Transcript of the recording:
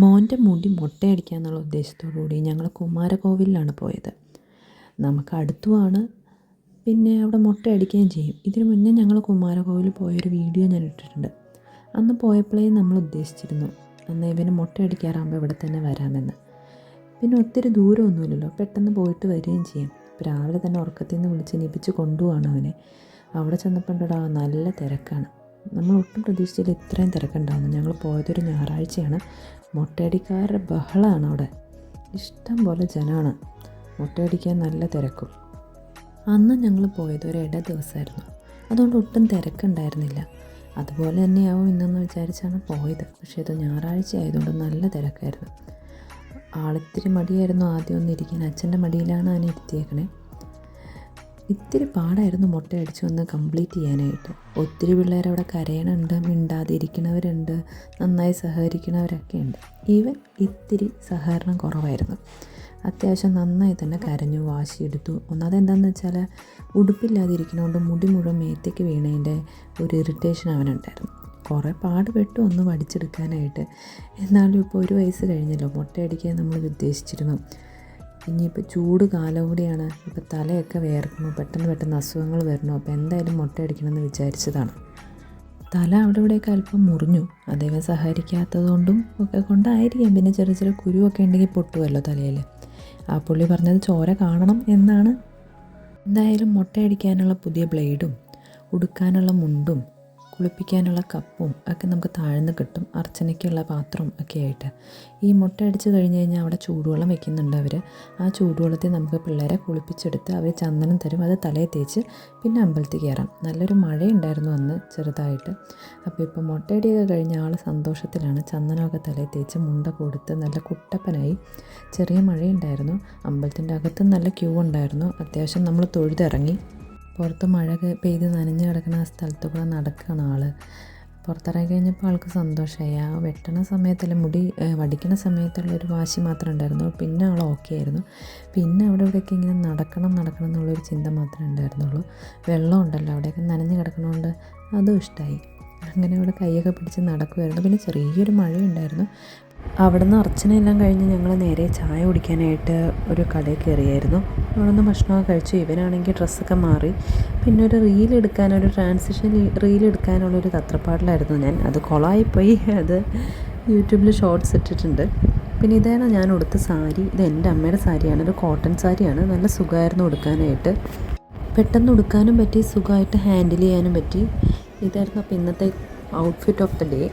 മോന്റെ മുടി മുട്ടയടിക്കുക എന്നുള്ള ഉദ്ദേശത്തോടു കൂടി ഞങ്ങൾ കുമാരകോവിലാണ് പോയത്. നമുക്ക് അടുത്തുമാണ് പിന്നെ അവിടെ മുട്ടയടിക്കുകയും ചെയ്യും. ഇതിനു മുന്നേ ഞങ്ങൾ കുമാരകോവിൽ പോയൊരു വീഡിയോ ഞാൻ ഇട്ടിട്ടുണ്ട്. അന്ന് പോയപ്പോഴേ നമ്മൾ ഉദ്ദേശിച്ചിരുന്നു അന്ന് ഇവന് മുട്ടയടിക്കാറാകുമ്പോൾ ഇവിടെ തന്നെ വരാമെന്ന്. പിന്നെ ഒത്തിരി ദൂരമൊന്നുമില്ലല്ലോ. പെട്ടെന്ന് പോയിട്ട് വരികയും ചെയ്യും. അപ്പോൾ രാവിലെ തന്നെ ഉറക്കത്തിൽ നിന്ന് വിളിച്ച് എണീപ്പിച്ച് കൊണ്ടുപോവാണ് അവനെ. അവിടെ ചെന്നപ്പോണ്ടാ നല്ല തിരക്കാണ്. നമ്മൾ ഒട്ടും പ്രതീക്ഷിച്ചില്ല ഇത്രയും തിരക്കുണ്ടാവുന്നു. ഞങ്ങൾ പോയതൊരു ഞായറാഴ്ചയാണ്. മുട്ടയടിക്കാരുടെ ബഹളമാണ് അവിടെ. ഇഷ്ടം പോലെ ജനമാണ് മുട്ടയടിക്കാൻ നല്ല തിരക്കും. അന്ന് ഞങ്ങൾ പോയത് ഒരു ഇട ദിവസമായിരുന്നു. അതുകൊണ്ട് ഒട്ടും തിരക്കുണ്ടായിരുന്നില്ല. അതുപോലെ തന്നെയാവും ഇന്നെന്ന് വിചാരിച്ചാണ് പോയത്. പക്ഷേ ഇത് ഞായറാഴ്ച ആയതുകൊണ്ട് നല്ല തിരക്കായിരുന്നു. ആളിത്തിരി മടിയായിരുന്നു ആദ്യം ഒന്ന് ഇരിക്കാൻ. അച്ഛന്റെ മടിയിലാണ് അവനെ ഇരുത്തിയേക്കണേ. ഇത്തിരി പാടായിരുന്നു മുട്ടയടിച്ച് ഒന്ന് കംപ്ലീറ്റ് ചെയ്യാനായിട്ട്. ഒത്തിരി പിള്ളേർ അവിടെ കരയണുണ്ട് മിണ്ടാതെ ഇരിക്കണവരുണ്ട് നന്നായി സഹകരിക്കണവരൊക്കെ ഉണ്ട് ഈവൻ ഇത്തിരി സഹകരണം കുറവായിരുന്നു. അത്യാവശ്യം നന്നായി തന്നെ കരഞ്ഞു വാശിയെടുത്തു. ഒന്നാമത് എന്താണെന്ന് വെച്ചാൽ ഉടുപ്പില്ലാതിരിക്കണോണ്ട് മുടി മുഴുവൻ മേത്തേക്ക് വീണതിന്റെ ഒരു ഇറിറ്റേഷൻ അവനുണ്ടായിരുന്നു. കുറേ പാടുപെട്ടു ഒന്ന് പഠിച്ചെടുക്കാനായിട്ട് എന്നാലും ഇപ്പോൾ ഒരു വയസ്സ് കഴിഞ്ഞല്ലോ മുട്ടയടിക്കാൻ നമ്മൾ ഉദ്ദേശിച്ചിരുന്നു. ഇനിയിപ്പോൾ ചൂട് കാലം കൂടിയാണ് ഇപ്പോൾ തലയൊക്കെ വേർക്കുന്നു പെട്ടെന്ന് പെട്ടെന്ന് അസുഖങ്ങൾ വരണോ അപ്പോൾ എന്തായാലും മുട്ടയടിക്കണമെന്ന് വിചാരിച്ചതാണ്. തല അവിടെ ഇവിടെയൊക്കെ അല്പം മുറിഞ്ഞു. അദ്ദേഹം സഹകരിക്കാത്തതുകൊണ്ടും ഒക്കെ കൊണ്ടായിരിക്കാം. പിന്നെ ചെറിയ ചെറിയ കുരുവൊക്കെ ഉണ്ടെങ്കിൽ പൊട്ടുമല്ലോ തലയിൽ. ആ പുള്ളി പറഞ്ഞത് ചോര കാണണം എന്നാണ്. എന്തായാലും മുട്ടയടിക്കാനുള്ള പുതിയ ബ്ലേഡും ഉടുക്കാനുള്ള മുണ്ടും കുളിപ്പിക്കാനുള്ള കപ്പും ഒക്കെ നമുക്ക് താഴ്ന്ന് കിട്ടും. അർച്ചനയ്ക്കുള്ള പാത്രം ഒക്കെ ആയിട്ട്. ഈ മുട്ട അടിച്ച് കഴിഞ്ഞ് കഴിഞ്ഞാൽ അവിടെ ചൂടുവെള്ളം വെക്കുന്നുണ്ട് അവർ ആ ചൂടുവെള്ളത്തിൽ നമുക്ക് പിള്ളേരെ കുളിപ്പിച്ചെടുത്ത് അവർ ചന്ദനം തരും. അത് തലയിൽ തേച്ച് പിന്നെ അമ്പലത്തിൽ കയറാം. നല്ലൊരു മഴയുണ്ടായിരുന്നു അന്ന് ചെറുതായിട്ട്. അപ്പോൾ ഇപ്പോൾ മുട്ടയടിയൊക്കെ കഴിഞ്ഞ ആൾ സന്തോഷത്തിലാണ്. ചന്ദനമൊക്കെ തലയിൽ തേച്ച് മുണ്ട കൊടുത്ത് നല്ല കുട്ടപ്പനായി ചെറിയ മഴയുണ്ടായിരുന്നു. അമ്പലത്തിന്റെ അകത്തും നല്ല ക്യൂ ഉണ്ടായിരുന്നു. അത്യാവശ്യം നമ്മൾ തൊഴുതിറങ്ങി. പുറത്ത് മഴ പെയ്ത് നനഞ്ഞ് കിടക്കുന്ന ആ സ്ഥലത്ത് കൂടെ നടക്കുകയാണ് ആൾ പുറത്തിറങ്ങി കഴിഞ്ഞപ്പോൾ ആൾക്ക് സന്തോഷമായി ആ വെട്ടണ സമയത്തല്ല മുടി വടിക്കണ സമയത്തുള്ള ഒരു വാശി മാത്രമേ ഉണ്ടായിരുന്നു പിന്നെ ആൾ ഓക്കെ ആയിരുന്നു. പിന്നെ അവിടെ ഇവിടെയൊക്കെ ഇങ്ങനെ നടക്കണം നടക്കണം എന്നുള്ളൊരു ചിന്ത മാത്രമേ ഉണ്ടായിരുന്നുള്ളൂ. വെള്ളം ഉണ്ടല്ലോ അവിടെയൊക്കെ നനഞ്ഞ് കിടക്കണമുണ്ട് അതും ഇഷ്ടമായി അങ്ങനെ അവിടെ കൈയൊക്കെ പിടിച്ച് നടക്കുമായിരുന്നു പിന്നെ ചെറിയൊരു മഴയുണ്ടായിരുന്നു. അവിടെ നിന്ന് അർച്ചനയെല്ലാം കഴിഞ്ഞ് ഞങ്ങൾ നേരെ ചായ കുടിക്കാനായിട്ട് ഒരു കടയിൽ കയറിയായിരുന്നു. അവിടെ നിന്ന് ഭക്ഷണമൊക്കെ കഴിച്ചു. ഇവനാണെങ്കിൽ ഡ്രസ്സൊക്കെ മാറി. പിന്നെ ഒരു റീൽ എടുക്കാൻ ഒരു ട്രാൻസിഷൻ റീൽ എടുക്കാനുള്ളൊരു തത്രപ്പാടിലായിരുന്നു ഞാൻ. അത് കൊളായിപ്പോയി. അത് യൂട്യൂബിൽ ഷോർട്ട്സ് ഇട്ടിട്ടുണ്ട്. പിന്നെ ഇതാണ് ഞാൻ ഉടുത്ത സാരി. ഇത് എന്റെ അമ്മയുടെ സാരിയാണ്. ഒരു കോട്ടൺ സാരിയാണ്. നല്ല സുഖമായിരുന്നു ഉടുക്കാനായിട്ട്. പെട്ടെന്ന് ഉടുക്കാനും പറ്റി സുഖമായിട്ട് ഹാൻഡിൽ ചെയ്യാനും പറ്റി. ഇതായിരുന്നു അപ്പോൾ ഇന്നത്തെ ഔട്ട്ഫിറ്റ് ഓഫ് ദ ഡേ